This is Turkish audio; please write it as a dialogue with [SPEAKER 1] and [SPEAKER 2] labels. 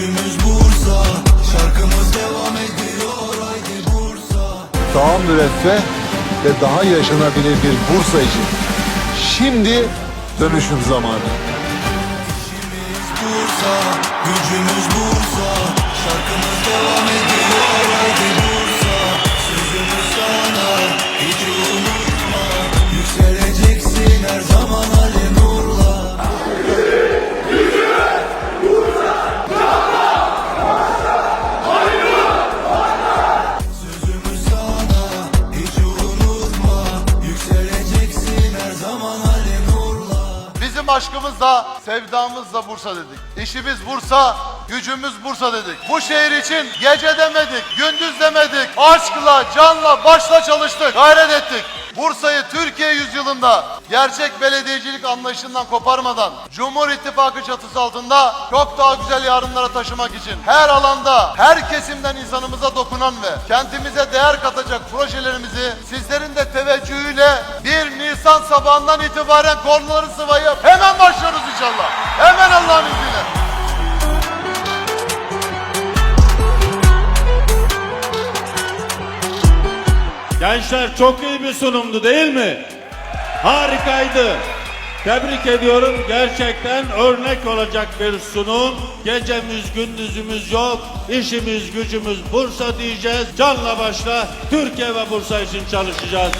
[SPEAKER 1] gücümüz Bursa Şarkımız devam ediyor haydi Bursa. Daha müreffeh ve daha yaşanabilir bir Bursa için. Şimdi dönüşüm zamanı.
[SPEAKER 2] İşimiz Bursa, gücümüz Bursa Şarkımız devam ediyor.
[SPEAKER 3] Bizim aşkımız da sevdamız da Bursa dedik. İşimiz Bursa, gücümüz Bursa dedik. Bu şehir için gece demedik, gündüz demedik. Aşkla, canla, başla çalıştık, gayret ettik. Bursa'yı Türkiye yüzyılında gerçek belediyecilik anlayışından koparmadan Cumhur İttifakı çatısı altında çok daha güzel yarınlara taşımak için her alanda her kesimden insanımıza dokunan ve kentimize değer katacak projelerimizi sizlerin de teveccühüyle 1 Nisan sabahından itibaren konuları sıvayıp hemen başlıyoruz inşallah. Hemen Allah'ın izniyle.
[SPEAKER 4] Gençler çok iyi bir sunumdu değil mi? Harikaydı. Tebrik ediyorum. Gerçekten örnek olacak bir sunum. Gecemiz gündüzümüz yok. İşimiz gücümüz Bursa diyeceğiz. Canla başla Türkiye ve Bursa için çalışacağız.